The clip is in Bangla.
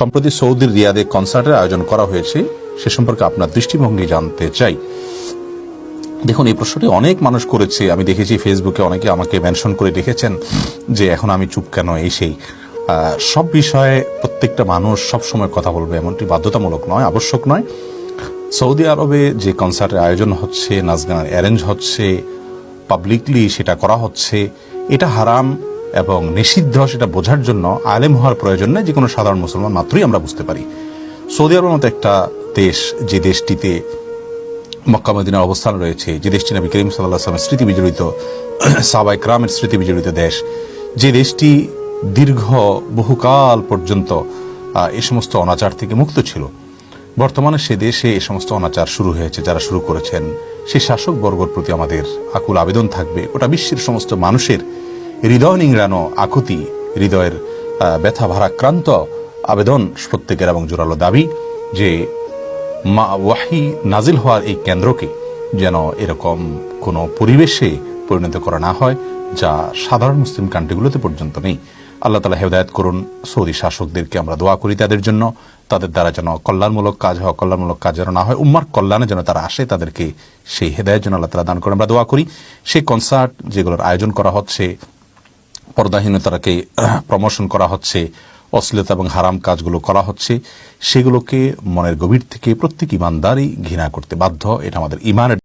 সম্প্রতি সৌদির রিয়াদে কনসার্টের আয়োজন করা হয়েছে, সে সম্পর্কে আপনার দৃষ্টিভঙ্গি জানতে চাই। দেখুন, এই প্রশ্নটি অনেক মানুষ করেছে। আমি দেখেছি ফেসবুকে অনেকে আমাকে মেনশন করে লিখেছেন যে এখন আমি চুপ কেন এই সেই সব বিষয়ে প্রত্যেকটা মানুষ সব সময় কথা বলবে, এমনটি বাধ্যতামূলক নয়, আবশ্যক নয়। সৌদি আরবে যে কনসার্টের আয়োজন হচ্ছে নাচ গানের অ্যারেঞ্জ হচ্ছে, পাবলিকলি সেটা করা হচ্ছে, এটা হারাম। এবং নিষিদ্ধ সেটা বোঝার জন্য আলেম হওয়ার প্রয়োজন নেই যে কোনো সাধারণ মুসলমান মাত্রই আমরা বুঝতে পারি। সৌদি আরবের মতো একটা দেশ, যে দেশটিতে মক্কা মদিনার অবস্থান রয়েছে, যে দেশটি নবী করিম সাল্লাহ আসলামের স্মৃতি বিজড়িত সাবাই ক্রামের স্মৃতি বিজড়িত দেশ, যে দেশটি দীর্ঘ বহুকাল পর্যন্ত এ সমস্ত অনাচার থেকে মুক্ত ছিল। বর্তমানে সে দেশে এ সমস্ত অনাচার শুরু হয়েছে, যারা শুরু করেছেন সেই শাসক বর্গর প্রতি আমাদের আকুল আবেদন থাকবে। ওটা বিশ্বের সমস্ত মানুষের হৃদয় নিংড়ানো আকুতি, হৃদয়ের ব্যথা ভারাক্রান্ত আবেদন প্রত্যেকের এবং জোরালো দাবি যে মা ওয়াহি নাজিল হওয়ার এই কেন্দ্রকে যেন এরকম কোনো পরিবেশে পরিণত করা না হয়, যা সাধারণ মুসলিম কান্ট্রিগুলোতে পর্যন্ত নেই। আল্লাহ তালা হেদায়ত করুন, সৌদি শাসকদেরকে আমরা দোয়া করি তাদের জন্য, তাদের দ্বারা যেন কল্যাণমূলক কাজ হয় কল্যাণমূলক কাজ যেন না হয়, উম্মার কল্যাণে যেন তারা আসে, তাদেরকে সেই হেদায়ত যেন আল্লাহ তালা দান করে আমরা দোয়া করি, সেই কনসার্ট যেগুলোর আয়োজন করা হচ্ছে পর্দাহীনতাকে প্রমোশন করা হচ্ছে, অশ্লীলতা এবং হারাম কাজগুলো করা হচ্ছে, সেগুলোকে মনের গভীর থেকে প্রত্যেক ইমানদারই ঘৃণা করতে বাধ্য। এটা আমাদের ইমানের